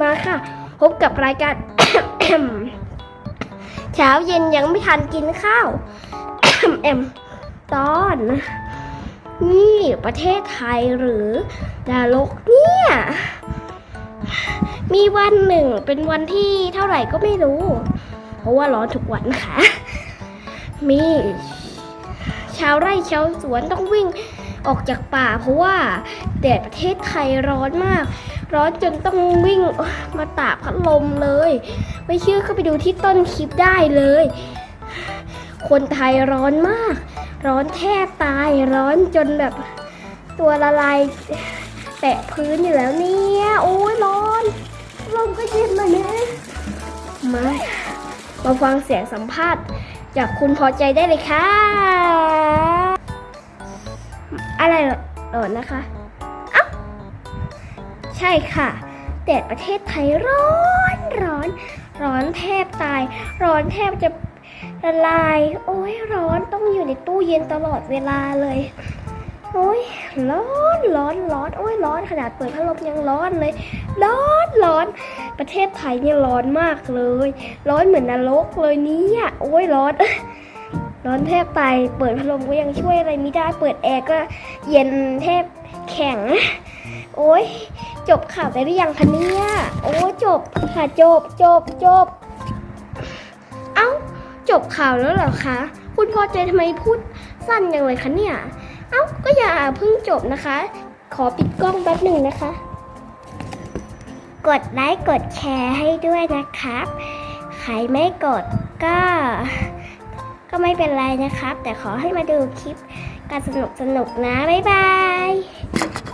มาค่ะ พบกับรายการ เช้าเย็นยังไม่ทันกินข้าวเอ็มตอน นี่ประเทศไทยหรือดารกเนี่ย มีวันหนึ่งเป็นวันที่เท่าไหร่ก็ไม่รู้ เพราะว่าร้อนทุกวันค่ะ มีชาวไร่ชาวสวนต้องวิ่งออกจากป่าเพราะว่าแดดประเทศไทยร้อนมาก ร้อนจนต้องวิ่งมาตากพัดลมเลย ไม่เชื่อก็ไปดูที่ต้นคลิปได้เลย คนไทยร้อนมาก ร้อนแทบตายร้อนจนแบบตัวละลายแตะพื้นอยู่แล้วเนี่ยโอ้ยร้อนลมก็เย็นมาเนี่ยมามาฟังเสียงสัมภาษณ์จากคุณพอใจได้เลยค่ะ อะไรหรอนะคะ ใช่ค่ะแดดประเทศไทยร้อนร้อน ร้อนแทบตาย ร้อนแทบจะละลาย โอ้ยร้อนต้องอยู่ในตู้เย็นตลอดเวลาเลย โอ้ยร้อนร้อนร้อนโอ้ยร้อนขนาดเปิดพัดลมยังร้อนเลย ร้อนร้อนประเทศไทยเนี่ยร้อนมากเลย ร้อนเหมือนนรกเลยเนี่ยโอ้ยร้อนร้อนแทบตายเปิดพัดลมก็ยังช่วยอะไรไม่ได้ เปิดแอร์ก็เย็นแทบแข็ง โอ้ย จบข่าวไปหรือยังคะเนี่ย โอ้จบค่ะจบจบจบ เอ้า จบข่าวแล้วเหรอคะ คุณพอใจทำไมพูดสั้นอย่างเลยคะเนี่ย เอ้า ก็อย่าเพิ่งจบนะคะ ขอปิดกล้องแป๊บหนึ่งนะคะ กดไลค์กดแชร์ให้ด้วยนะครับ ใครไม่กดก็ ก็ไม่เป็นไรนะครับ แต่ขอให้มาดูคลิปการสนุกสนุกนะ บ๊ายบาย